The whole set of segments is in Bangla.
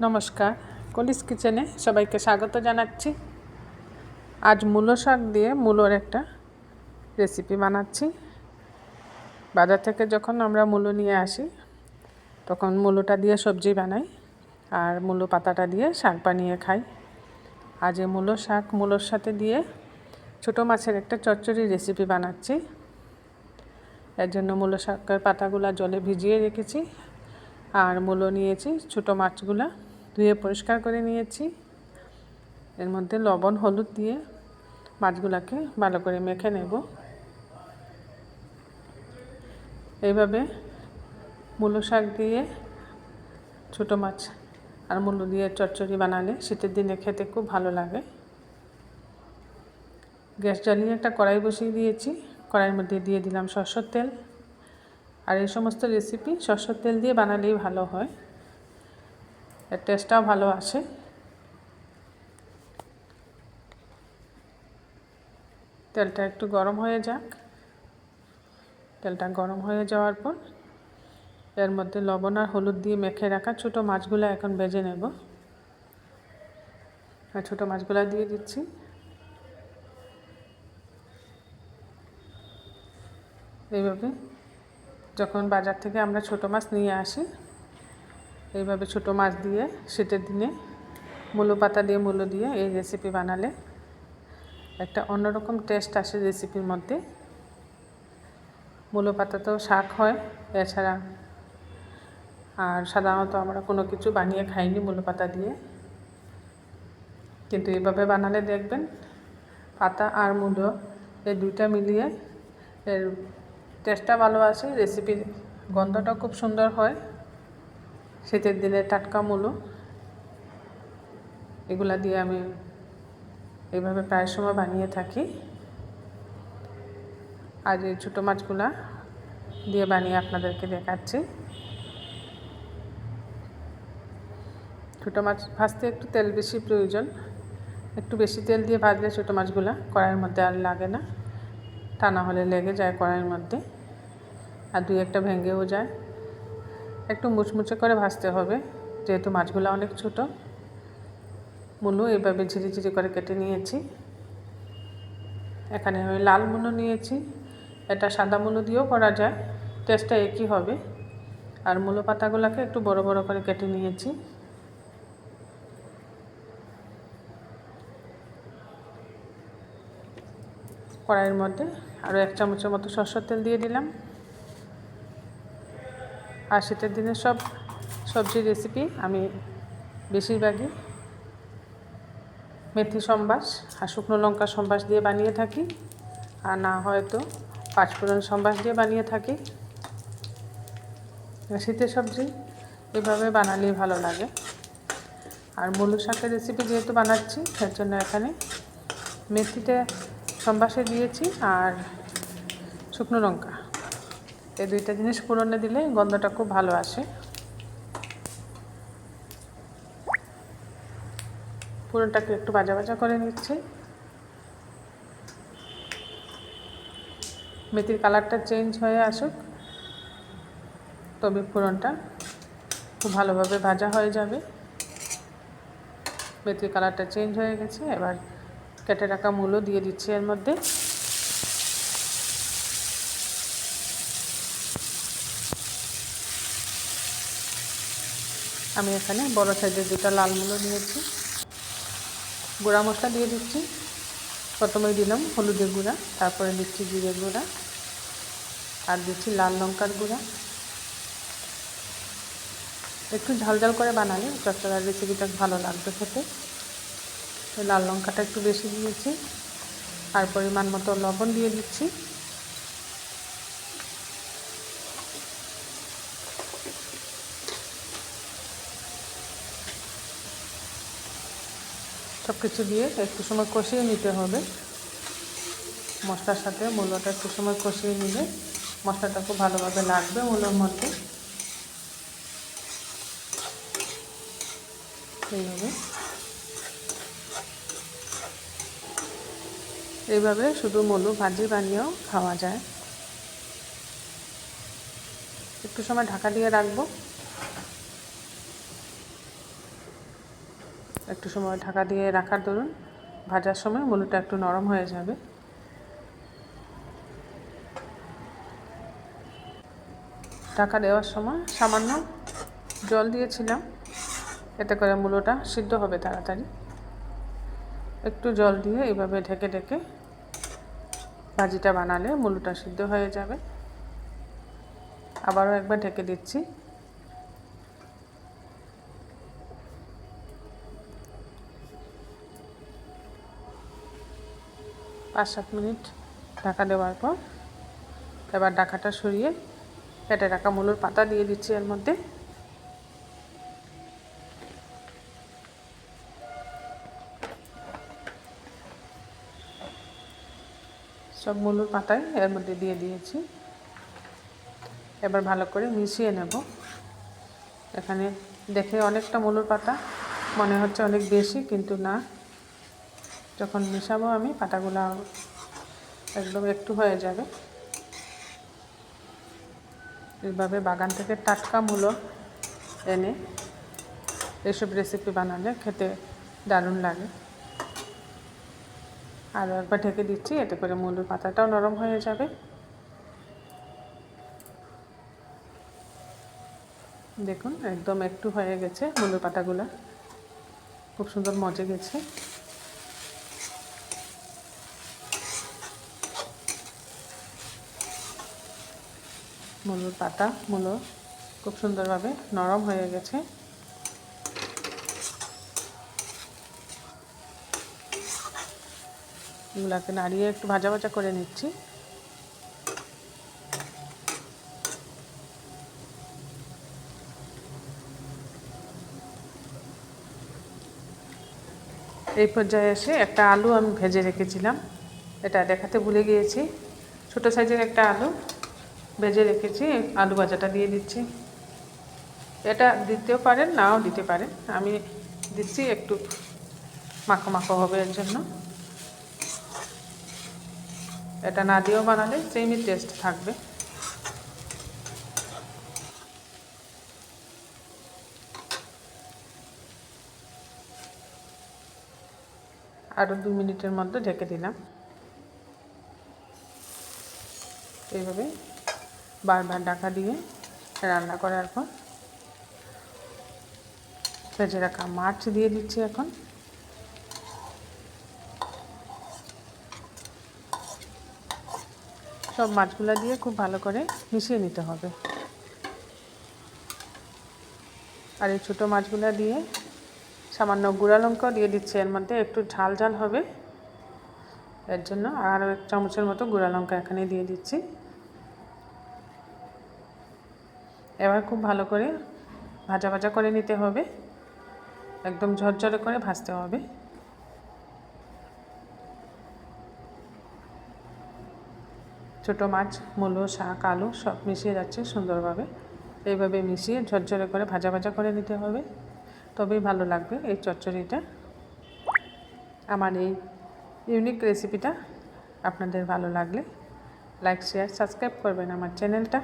নমস্কার। কলিস কিচেনে সবাইকে স্বাগত জানাচ্ছি। আজ মূলো শাক দিয়ে মূলোর একটা রেসিপি বানাচ্ছি। বাজার থেকে যখন আমরা মূলো নিয়ে আসি, তখন মূলোটা দিয়ে সবজি বানাই আর মূলো পাতাটা দিয়ে শাক বানিয়ে খাই। আজ এই মূলো শাক মূলোর সাথে দিয়ে ছোটো মাছের একটা চচ্চড়ি রেসিপি বানাচ্ছি। এর জন্য মূলো শাকের পাতাগুলো জলে ভিজিয়ে রেখেছি। আর মূলো নিয়েছি, ছোটো মাছগুলো ধুয়ে পরিষ্কার করে নিয়েছি। এর মধ্যে লবণ, হলুদ দিয়ে মাছগুলোকে ভালো করে মেখে নেব। এইভাবে মূলো শাক দিয়ে ছোটো মাছ আর মূলো দিয়ে চচ্চড়ি বানালে শীতের দিনে খেতে খুব ভালো লাগে। গ্যাস জ্বালিয়ে একটা কড়াই বসিয়ে দিয়েছি, কড়াইয়ের মধ্যে দিয়ে দিলাম সরষের তেল। আর এই সমস্ত রেসিপি সরষের তেল দিয়ে বানালেই ভালো হয়। এর টেস্টটাও ভালো আসে। তেলটা একটু গরম হয়ে যাক। তেলটা গরম হয়ে যাওয়ার পর এর মধ্যে লবণ আর হলুদ দিয়ে মেখে রাখা ছোটো মাছগুলো এখন ভেজে নেব। আর ছোটো মাছগুলো দিয়ে দিচ্ছি। এইভাবে যখন বাজার থেকে আমরা ছোটো মাছ নিয়ে আসি, এইভাবে ছোটো মাছ দিয়ে শীতের দিনে মূলো পাতা দিয়ে মূলো দিয়ে এই রেসিপি বানালে একটা অন্যরকম টেস্ট আসে রেসিপির মধ্যে। মূলো পাতাতেও শাক হয়, এছাড়া আর সাধারণত আমরা কোনো কিছু বানিয়ে খাইনি মূলো পাতা দিয়ে। কিন্তু এভাবে বানালে দেখবেন পাতা আর মূলো এই দুইটা মিলিয়ে এর টেস্টটা ভালো আছে রেসিপির গন্ধটা খুব সুন্দর হয়। শীতের দিনে টাটকা মূলো, এগুলা দিয়ে আমি এইভাবে প্রায় সময় বানিয়ে থাকি। আজ এই ছোটো মাছগুলা দিয়ে বানিয়ে আপনাদেরকে দেখাচ্ছি। ছোটো মাছ ভাজতে একটু তেল বেশি প্রয়োজন। একটু বেশি তেল দিয়ে ভাজলে ছোটো মাছগুলা কড়াইয়ের মধ্যে আর লাগে না। তা না হলে লেগে যায় কড়াইয়ের মধ্যে। আর দুই একটা ভেঙেও যায়। একটু মুচমুচে করে ভাজতে হবে, যেহেতু মাছগুলো অনেক ছোট। মুলো এভাবে ঝিরি ঝিরি করে কেটে নিয়েছি। এখানে আমি লাল মুলো নিয়েছি। এটা সাদা মুলো দিয়েও করা যায়। টেস্টটা একই হবে। আর মূলো পাতাগুলোকে একটু বড় বড় করে কেটে নিয়েছি। কড়াইয়ের মধ্যে আরও এক চামচের মতো সরষের তেল দিয়ে দিলাম। আর শীতের দিনে সব সবজির রেসিপি আমি বেশিরভাগই মেথি সম্বাস আর শুকনো লঙ্কা সম্বাস দিয়ে বানিয়ে থাকি। আর না হয়তো পাঁচফোড়ন সম্বাস দিয়ে বানিয়ে থাকি। শীতের সবজি এভাবে বানালেই ভালো লাগে। আর মূল শাকের রেসিপি যেহেতু বানাচ্ছি, তার জন্য এখানে মেথিতে সম্বাসে দিয়েছি আর শুকনো লঙ্কা। এই দুইটা জিনিস পুরনে দিলে গন্ধটা খুব ভালো আসে। পুরনটাকে একটু বাজা বাজা করে নিচ্ছি। মেথির কালারটা চেঞ্জ হয়ে আসুক, তবে ফোড়নটা খুব ভালোভাবে ভাজা হয়ে যাবে। মেথির কালারটা চেঞ্জ হয়ে গেছে, এবার কেটে রাখা মূলো দিয়ে দিচ্ছি এর মধ্যে। আমি এখানে বড় সাইজের দুটা লাল মূলো নিয়েছি। গুঁড়া মশলা দিয়ে দিচ্ছি। প্রথমে দিলাম হলুদের গুঁড়া, তারপরে দিচ্ছি জিরের গুঁড়া, আর দিচ্ছি লাল লঙ্কার গুঁড়া। একটু ঝাল ঝাল করে বানালে চচ্চড়ার রেসিপিটা ভালো লাগবে খেতে। লাল লঙ্কাটা একটু বেশি দিয়েছি। আর পরিমাণ মতো লবণ দিয়ে দিচ্ছি। সব কিছু দিয়ে একটু সময় কষিয়ে নিতে হবে। মশলার সাথে মূলোটা একটু সময় কষিয়ে নিলে মশলাটা খুব ভালোভাবে লাগবে মূলোর মধ্যে। এইভাবে। এইভাবে শুধু মূলো ভাজি বানিয়েও খাওয়া যায়। একটু সময় ঢাকা দিয়ে রাখব। একটু সময় ঢাকা দিয়ে রাখার দরুন ভাজার সময় মুলোটা একটু নরম হয়ে যাবে। ঢাকা দেওয়ার সময় সামান্য জল দিয়েছিলাম। এতে করে মূলোটা সিদ্ধ হবে তাড়াতাড়ি। একটু জল দিয়ে এইভাবে ঢেকে ঢেকে ভাজিটা বানালে মূলোটা সিদ্ধ হয়ে যাবে। আবারও একবার ঢেকে দিচ্ছি। পাঁচ সাত মিনিট ঢাকা দেওয়ার পর এবার ঢাকাটা সরিয়ে কেটে রাখা মুলোর পাতা দিয়ে দিচ্ছি এর মধ্যে। সব মুলোর পাতায় এর মধ্যে দিয়ে দিয়েছি। এবার ভালো করে মিশিয়ে নেব। এখানে দেখে অনেকটা মুলোর পাতা, মনে হচ্ছে অনেক বেশি, কিন্তু না। যখন মিশাবো আমি, পাতাগুলো একদম একটু হয়ে যাবে। এইভাবে বাগান থেকে টাটকা মূলো এনে এসব রেসিপি বানালে খেতে দারুণ লাগে। আরও একবার ঢেকে দিচ্ছি, এতে করে মূলোর পাতাটাও নরম হয়ে যাবে। দেখুন, একদম একটু হয়ে গেছে মূলোর পাতাগুলো। খুব সুন্দর মজে গেছে। মূলোর পাতা, মূলো খুব সুন্দরভাবে নরম হয়ে গেছে। এগুলাকে নাড়িয়ে একটু ভাজা ভাজা করে নিচ্ছি। এই পর্যায়ে এসে একটা আলু আমি ভেজে রেখেছিলাম। এটা দেখাতে ভুলে গিয়েছি। ছোটো সাইজের একটা আলু ভেজে রেখেছি, আলু ভাজাটা দিয়ে দিচ্ছি। এটা দিতেও পারেন, নাও দিতে পারেন। আমি দিচ্ছি একটু মাখো মাখো হবে এর জন্য। এটা না দিয়েও বানালে সেমই টেস্ট থাকবে। আরও দু মিনিটের মধ্যে ঢেকে দিলাম। এইভাবে বারবার ঢাকা দিয়ে রান্না করার পর ভেজে রাখা মাছ দিয়ে দিচ্ছি এখন। সব মাছগুলো দিয়ে খুব ভালো করে মিশিয়ে নিতে হবে। আর এই ছোটো মাছগুলো দিয়ে সামান্য গুঁড়া লঙ্কাও দিয়ে দিচ্ছি। এর মধ্যে একটু ঝাল ঝাল হবে। এর জন্য আরও এক চামচের মতো গুঁড়া লঙ্কা এখানে দিয়ে দিচ্ছি। এবার খুব ভালো করে ভাজা ভাজা করে নিতে হবে। একদম ঝরঝরে করে ভাজতে হবে। ছোটো মাছ, মূলো, শাক, আলু সব মিশিয়ে যাচ্ছে সুন্দরভাবে। এইভাবে মিশিয়ে ঝরঝরে করে ভাজা ভাজা করে নিতে হবে। তবেই ভালো লাগবে এই চচ্চড়িটা। আমার এই ইউনিক রেসিপিটা আপনাদের ভালো লাগলে লাইক শেয়ার সাবস্ক্রাইব করবেন আমার চ্যানেলটা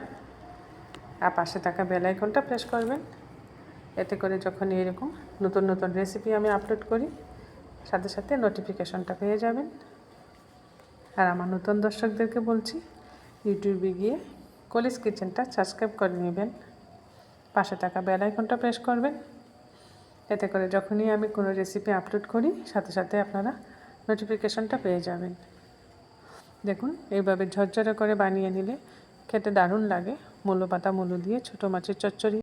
আর পাশে থাকা বেল আইকনটা প্রেস করবেন। এতে করে যখন এরকম নতুন নতুন রেসিপি আমি আপলোড করি, সাথে সাথে নোটিফিকেশনটা পেয়ে যাবেন। আর আমার নতুন দর্শকদেরকে বলছি, ইউটিউবে গিয়ে কলিস কিচেনটা সাবস্ক্রাইব করে নেবেন। পাশে থাকা বেল আইকনটা প্রেস করবেন। এতে করে যখনই আমি কোনো রেসিপি আপলোড করি, সাথে সাথে আপনারা নোটিফিকেশনটা পেয়ে যাবেন। দেখুন, এইভাবে ঝরঝরে করে বানিয়ে নিলে খেতে দারুণ লাগে। মূলো পাতা, মূলো দিয়ে ছোটো মাছের চচ্চড়ি।